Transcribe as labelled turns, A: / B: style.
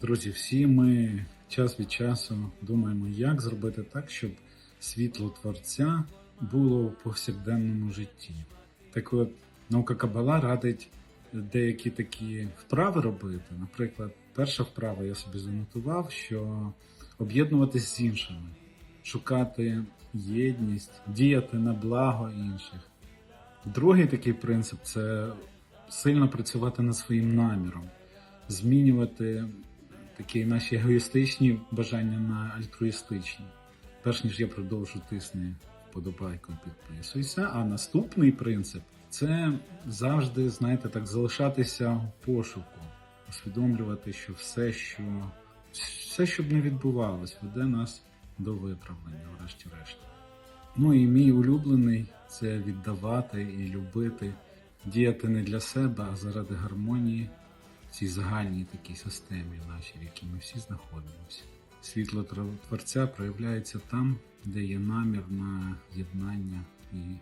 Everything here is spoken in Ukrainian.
A: Друзі, всі ми час від часу думаємо, як зробити так, щоб світло творця було в повсякденному житті. Так от, наука Кабала радить деякі такі вправи робити. Наприклад, перша вправа я собі занотував, що об'єднуватись з іншими, шукати єдність, діяти на благо інших. Другий такий принцип це сильно працювати над своїм наміром, змінювати такі наші егоїстичні бажання на альтруїстичні. Перш ніж я продовжу тисни вподобайку, підписуйся. А наступний принцип це завжди, знаєте, так залишатися в пошуку, усвідомлювати, що все, що все, що б не відбувалось, веде нас до виправлення, врешті-решт. Ну і мій улюблений це віддавати і любити, діяти не для себе, а заради гармонії цій загальній такій системі нашій, в якій ми всі знаходимося. Світло Творця проявляється там, де є намір на єднання і.